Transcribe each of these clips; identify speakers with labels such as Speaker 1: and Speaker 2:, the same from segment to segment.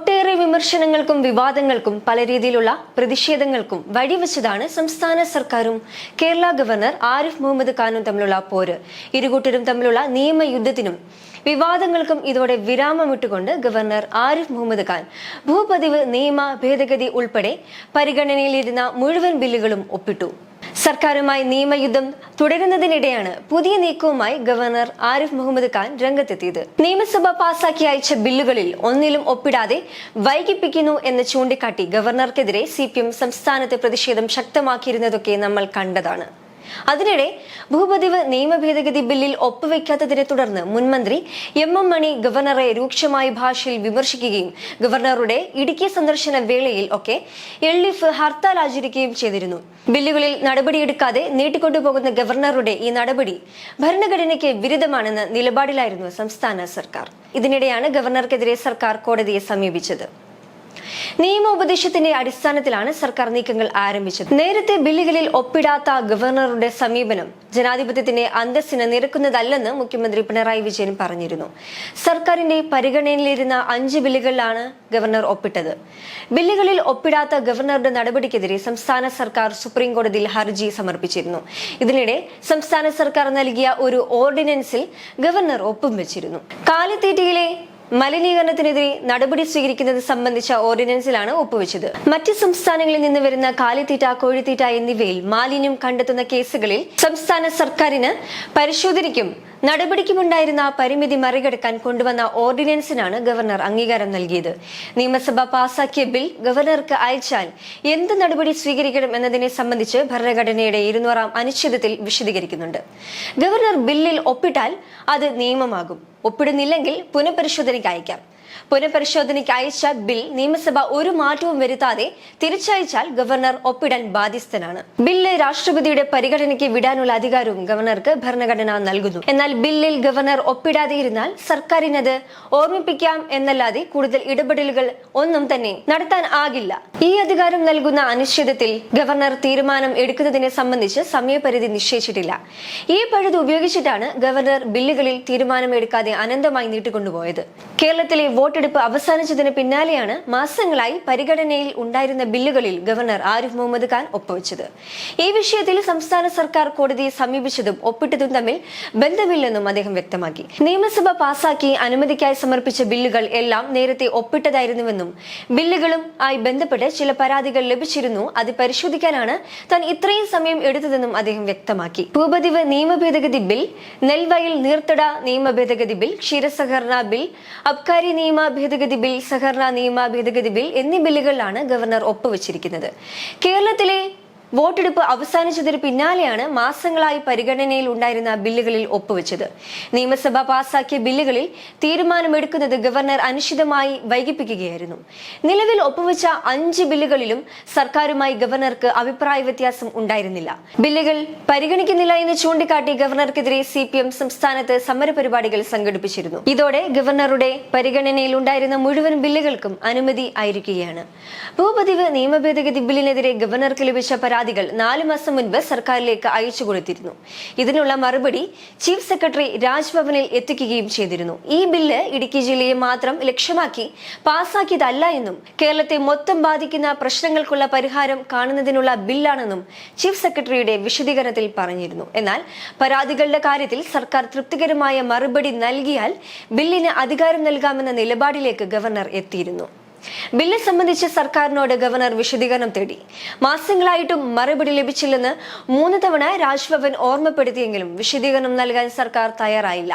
Speaker 1: ഒട്ടേറെ വിമർശനങ്ങൾക്കും വിവാദങ്ങൾക്കും പല രീതിയിലുള്ള പ്രതിഷേധങ്ങൾക്കും വഴിവെച്ചതാണ് സംസ്ഥാന സർക്കാരും കേരള ഗവർണർ ആരിഫ് മുഹമ്മദ് ഖാനും തമ്മിലുള്ള പോര്. ഇരുകൂട്ടരും തമ്മിലുള്ള നിയമയുദ്ധത്തിനും വിവാദങ്ങൾക്കും ഇതോടെ വിരാമമിട്ടുകൊണ്ട് ഗവർണർ ആരിഫ് മുഹമ്മദ് ഖാൻ ഭൂപതിവ് നിയമ ഭേദഗതി ഉൾപ്പെടെ പരിഗണനയിലിരുന്ന മുഴുവൻ ബില്ലുകളും ഒപ്പിട്ടു. സർക്കാരുമായി നിയമയുദ്ധം തുടരുന്നതിനിടെയാണ് പുതിയ നീക്കവുമായി ഗവർണർ ആരിഫ് മുഹമ്മദ് ഖാൻ രംഗത്തെത്തിയത്. നിയമസഭ പാസാക്കി അയച്ച ബില്ലുകളിൽ ഒന്നിലും ഒപ്പിടാതെ വൈകിപ്പിക്കുന്നു എന്ന് ചൂണ്ടിക്കാട്ടി ഗവർണർക്കെതിരെ സി സംസ്ഥാനത്ത് പ്രതിഷേധം ശക്തമാക്കിയിരുന്നതൊക്കെ നമ്മൾ കണ്ടതാണ്. അതിനിടെ ഭൂപതിവ് നിയമ ഭേദഗതി ബില്ലിൽ ഒപ്പുവെക്കാത്തതിനെ തുടർന്ന് മുൻമന്ത്രി എം എം മണി ഗവർണറെ രൂക്ഷമായ ഭാഷയിൽ വിമർശിക്കുകയും ഗവർണറുടെ ഇടുക്കി സന്ദർശന വേളയിൽ ഒക്കെ എൽ ഡിഎഫ് ഹർത്താൽ ആചരിക്കുകയും ചെയ്തിരുന്നു. ബില്ലുകളിൽ നടപടിയെടുക്കാതെ നീട്ടിക്കൊണ്ടുപോകുന്ന ഗവർണറുടെ ഈ നടപടി ഭരണഘടനയ്ക്ക് വിരുദ്ധമാണെന്ന നിലപാടിലായിരുന്നു സംസ്ഥാന സർക്കാർ. ഇതിനിടെയാണ് ഗവർണർക്കെതിരെ സർക്കാർ കോടതിയെ സമീപിച്ചത്. നിയമോപദേശത്തിന്റെ അടിസ്ഥാനത്തിലാണ് സർക്കാർ നീക്കങ്ങൾ ആരംഭിച്ചത്. നേരത്തെ ബില്ലുകളിൽ ഒപ്പിടാത്ത ഗവർണറുടെ സമീപനം ജനാധിപത്യത്തിന്റെ അന്തസ്സിന് നിരക്കുന്നതല്ലെന്ന് മുഖ്യമന്ത്രി പിണറായി വിജയൻ പറഞ്ഞിരുന്നു. സർക്കാരിന്റെ പരിഗണനയിലിരുന്ന അഞ്ച് ബില്ലുകളിലാണ് ഗവർണർ ഒപ്പിട്ടത്. ബില്ലുകളിൽ ഒപ്പിടാത്ത ഗവർണറുടെ നടപടിക്കെതിരെ സംസ്ഥാന സർക്കാർ സുപ്രീം കോടതിയിൽ ഹർജി സമർപ്പിച്ചിരുന്നു. ഇതിനിടെ സംസ്ഥാന സർക്കാർ നൽകിയ ഒരു ഓർഡിനൻസിൽ ഗവർണർ ഒപ്പും വെച്ചിരുന്നു. കാലിത്തീറ്റയിലെ മലിനീകരണത്തിനെതിരെ നടപടി സ്വീകരിക്കുന്നത് സംബന്ധിച്ച ഓർഡിനൻസിലാണ് ഒപ്പുവെച്ചത്. മറ്റ് സംസ്ഥാനങ്ങളിൽ നിന്ന് വരുന്ന കാലിത്തീറ്റ കോഴിത്തീറ്റ എന്നിവയിൽ മാലിന്യം കണ്ടെത്തുന്ന കേസുകളിൽ സംസ്ഥാന സർക്കാരിന് പരിശോധനയ്ക്കും നടപടിക്കുമുണ്ടായിരുന്ന പരിമിതി മറികടക്കാൻ കൊണ്ടുവന്ന ഓർഡിനൻസിനാണ് ഗവർണർ അംഗീകാരം നൽകിയത്. നിയമസഭ പാസാക്കിയ ബിൽ ഗവർണർക്ക് അയച്ചാൽ എന്ത് നടപടി സ്വീകരിക്കണം എന്നതിനെ സംബന്ധിച്ച് ഭരണഘടനയുടെ ഇരുന്നൂറാം അനുച്ഛേദത്തിൽ വിശദീകരിക്കുന്നുണ്ട്. ഗവർണർ ബില്ലിൽ ഒപ്പിട്ടാൽ അത് നിയമമാകും. ഒപ്പിടുന്നില്ലെങ്കിൽ പുനഃപരിശോധനയ്ക്ക് അയക്കാം. പുനഃപരിശോധനയ്ക്ക് അയച്ച ബിൽ നിയമസഭ ഒരു മാറ്റവും വരുത്താതെ തിരിച്ചയച്ചാൽ ഗവർണർ ഒപ്പിടാൻ ബാധ്യസ്ഥനാണ്. ബില്ല് രാഷ്ട്രപതിയുടെ പരിഗണനയ്ക്ക് വിടാനുള്ള അധികാരവും ഗവർണർക്ക് ഭരണഘടന നൽകുന്നു. എന്നാൽ ബില്ലിൽ ഗവർണർ ഒപ്പിടാതെ ഇരുന്നാൽ സർക്കാരിനത് ഓർമ്മിപ്പിക്കാം എന്നല്ലാതെ കൂടുതൽ ഇടപെടലുകൾ ഒന്നും തന്നെ നടത്താൻ ആകില്ല. ഈ അധികാരം നൽകുന്ന അനിശ്ചിതത്തിൽ ഗവർണർ തീരുമാനം എടുക്കുന്നതിനെ സംബന്ധിച്ച് സമയപരിധി നിശ്ചയിച്ചിട്ടില്ല. ഈ പഴുത് ഉപയോഗിച്ചിട്ടാണ് ഗവർണർ ബില്ലുകളിൽ തീരുമാനം എടുക്കാതെ അനന്തമായി നീട്ടിക്കൊണ്ടുപോയത്. കേരളത്തിലെ വോട്ടെടുപ്പ് അവസാനിച്ചതിന് പിന്നാലെയാണ് മാസങ്ങളായി പരിഗണനയിൽ ഉണ്ടായിരുന്ന ബില്ലുകളിൽ ഗവർണർ ആരിഫ് മുഹമ്മദ് ഖാൻ ഒപ്പുവെച്ചത്. ഈ വിഷയത്തിൽ സംസ്ഥാന സർക്കാർ കോടതിയെ സമീപിച്ചതും ഒപ്പിട്ടതും തമ്മിൽ ബന്ധമില്ലെന്നും അദ്ദേഹം വ്യക്തമാക്കി. നിയമസഭ പാസാക്കി അനുമതിക്കായി സമർപ്പിച്ച ബില്ലുകൾ എല്ലാം നേരത്തെ ഒപ്പിട്ടതായിരുന്നുവെന്നും ബില്ലുകളും ആയി ബന്ധപ്പെട്ട് ചില പരാതികൾ ലഭിച്ചിരുന്നു അത് പരിശോധിക്കാനാണ് താൻ ഇത്രയും സമയം എടുത്തതെന്നും അദ്ദേഹം വ്യക്തമാക്കി. ഭൂപതിവ് നിയമ ഭേദഗതി ബിൽ നെൽവയൽ നീർത്തട നിയമ ഭേദഗതി ബിൽ ക്ഷീരസഹകരണ ബിൽ അബ്കാരി നിയമ ഭേദഗതി ബിൽ സഹകരണ നിയമ ഭേദഗതി ബിൽ എന്നീ ബില്ലുകളിലാണ് ഗവർണർ ഒപ്പുവച്ചിരിക്കുന്നത്. കേരളത്തിലെ വോട്ടെടുപ്പ് അവസാനിച്ചതിന് പിന്നാലെയാണ് മാസങ്ങളായി പരിഗണനയിൽ ഉണ്ടായിരുന്ന ബില്ലുകളിൽ ഒപ്പുവെച്ചത്. നിയമസഭ പാസാക്കിയ ബില്ലുകളിൽ തീരുമാനമെടുക്കുന്നത് ഗവർണർ അനിശ്ചിതമായി വൈകിപ്പിക്കുകയായിരുന്നു. നിലവിൽ ഒപ്പുവെച്ച അഞ്ച് ബില്ലുകളിലും സർക്കാരുമായി ഗവർണർക്ക് അഭിപ്രായ വ്യത്യാസം ഉണ്ടായിരുന്നില്ല. ബില്ലുകൾ പരിഗണിക്കുന്നില്ല എന്ന് ചൂണ്ടിക്കാട്ടി ഗവർണർക്കെതിരെ സി പി എം സംസ്ഥാനത്ത് സമരപരിപാടികൾ സംഘടിപ്പിച്ചിരുന്നു. ഇതോടെ ഗവർണറുടെ പരിഗണനയിൽ ഉണ്ടായിരുന്ന മുഴുവൻ ബില്ലുകൾക്കും അനുമതി ആയിരിക്കുകയാണ്. ഭൂപതിവ് നിയമ ഭേദഗതി ബില്ലിനെതിരെ ഗവർണർക്ക് ലഭിച്ച പരാതികൾ നാലു മാസം മുൻപ് സർക്കാരിലേക്ക് അയച്ചു കൊടുത്തിരുന്നു. ഇതിനുള്ള മറുപടി ചീഫ് സെക്രട്ടറി രാജ്ഭവനിൽ എത്തിക്കുകയും ചെയ്തിരുന്നു. ഈ ബില്ല് ഇടുക്കി ജില്ലയെ മാത്രം ലക്ഷ്യമാക്കി പാസാക്കിയതല്ല എന്നും കേരളത്തെ മൊത്തം ബാധിക്കുന്ന പ്രശ്നങ്ങൾക്കുള്ള പരിഹാരം കാണുന്നതിനുള്ള ബില്ലാണെന്നും ചീഫ് സെക്രട്ടറിയുടെ വിശദീകരണത്തിൽ പറഞ്ഞിരുന്നു. എന്നാൽ പരാതികളുടെ കാര്യത്തിൽ സർക്കാർ തൃപ്തികരമായ മറുപടി നൽകിയാൽ ബില്ലിന് അധികാരം നൽകാമെന്ന നിലപാടിലേക്ക് ഗവർണർ എത്തിയിരുന്നു. ബില്ല് സംബന്ധിച്ച് സർക്കാരിനോട് ഗവർണർ വിശദീകരണം തേടി. മാസങ്ങളായിട്ടും മറുപടി ലഭിച്ചില്ലെന്ന് മൂന്ന് തവണ രാജ്ഭവൻ ഓർമ്മപ്പെടുത്തിയെങ്കിലും വിശദീകരണം നൽകാൻ സർക്കാർ തയ്യാറായില്ല.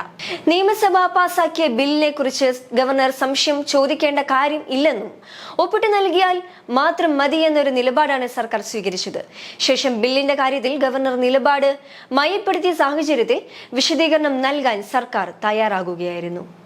Speaker 1: നിയമസഭ പാസാക്കിയ ബില്ലിനെ കുറിച്ച് ഗവർണർ സംശയം ചോദിക്കേണ്ട കാര്യം ഇല്ലെന്നും ഒപ്പിട്ട് നൽകിയാൽ മാത്രം മതി എന്നൊരു നിലപാടാണ് സർക്കാർ സ്വീകരിച്ചത്. ശേഷം ബില്ലിന്റെ കാര്യത്തിൽ ഗവർണർ നിലപാട് മയപ്പെടുത്തിയ സാഹചര്യത്തിൽ വിശദീകരണം നൽകാൻ സർക്കാർ തയ്യാറാകുകയായിരുന്നു.